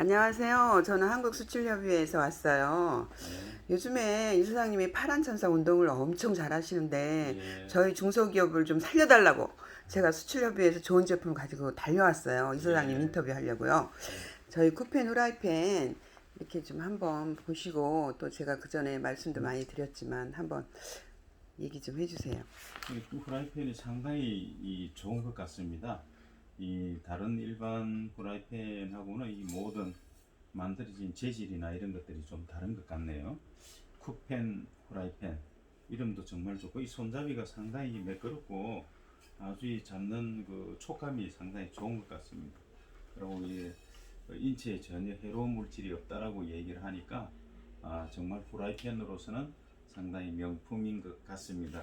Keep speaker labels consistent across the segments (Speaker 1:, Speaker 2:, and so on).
Speaker 1: 안녕하세요. 저는 한국수출협의회에서 왔어요. 요즘에 이 사장님이 파란 천사 운동을 엄청 잘 하시는데
Speaker 2: 예.
Speaker 1: 저희 중소기업을 좀 살려달라고 제가 수출협의회에서 좋은 제품을 가지고 달려왔어요. 이 사장님
Speaker 2: 예.
Speaker 1: 인터뷰 하려고요. 저희 쿠펜 후라이팬 이렇게 좀 한번 보시고 또 제가 그 전에 말씀도 많이 드렸지만 한번 얘기 좀 해주세요.
Speaker 2: 이 후라이팬이 상당히 이 좋은 것 같습니다. 이 다른 일반 후라이팬하고는 이 모든 만들어진 재질이나 이런 것들이 좀 다른 것 같네요. 쿠펜 후라이팬 이름도 정말 좋고 이 손잡이가 상당히 매끄럽고 아주 이 잡는 그 촉감이 상당히 좋은 것 같습니다. 그리고 이 인체에 전혀 해로운 물질이 없다라고 얘기를 하니까 아, 정말 후라이팬으로서는 상당히 명품인 것 같습니다.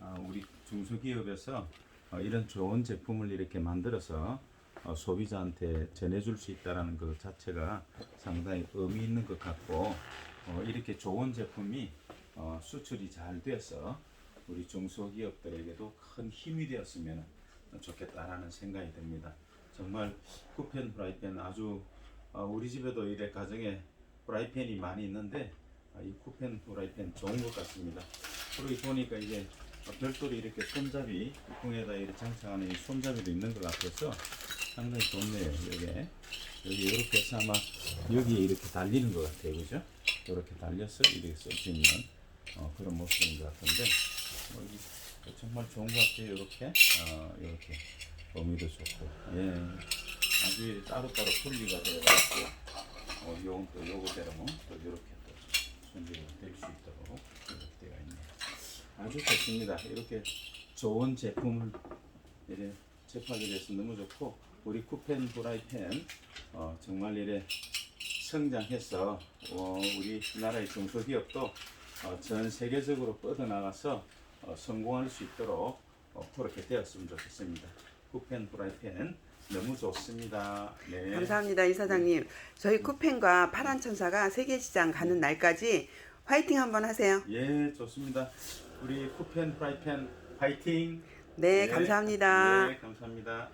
Speaker 2: 아, 우리 중소기업에서 어, 이런 좋은 제품을 이렇게 만들어서 어, 소비자한테 전해줄 수 있다는 것 자체가 상당히 의미 있는 것 같고 어, 이렇게 좋은 제품이 어, 수출이 잘 돼서 우리 중소기업들에게도 큰 힘이 되었으면 좋겠다라는 생각이 듭니다. 정말 쿠펜 프라이팬 아주 어, 우리 집에도 이래 가정에 프라이팬이 많이 있는데 아, 이 쿠펜 프라이팬 좋은 것 같습니다. 그리고 보니까 이제 별도로 이렇게 손잡이 통에다 이렇게 장착하는 이 손잡이도 있는 것 같아서 상당히 좋네요. 여기에 여기 이렇게 해서 아마 여기에 이렇게 달리는 것 같아요, 그죠? 이렇게 달려서 이렇게 쓸 수 있는 어, 그런 모습인 것 같은데 뭐 이- 정말 좋은 것 같아요. 이렇게 어, 이렇게 의미도 좋고 예 아주 따로따로 분리가 되어가지고 어, 요건 또 요거대로 또 이렇게 또 손질이 될 수 있도록 이렇게. 아주 좋습니다. 이렇게 좋은 제품을 이래 접하게 돼서 너무 좋고 우리 쿠펜 후라이팬 어, 정말 이래 성장해서 어, 우리 나라의 중소기업도 어, 전 세계적으로 뻗어나가서 어, 성공할 수 있도록 어, 그렇게 되었으면 좋겠습니다. 쿠펜 후라이팬 너무 좋습니다. 네.
Speaker 1: 감사합니다, 이 사장님. 저희 쿠펜과 파란 천사가 세계 시장 가는 날까지 화이팅 한번 하세요.
Speaker 2: 예, 좋습니다. 우리 쿠펜 프라이팬 파이팅.
Speaker 1: 네, 감사합니다.
Speaker 2: 네, 감사합니다.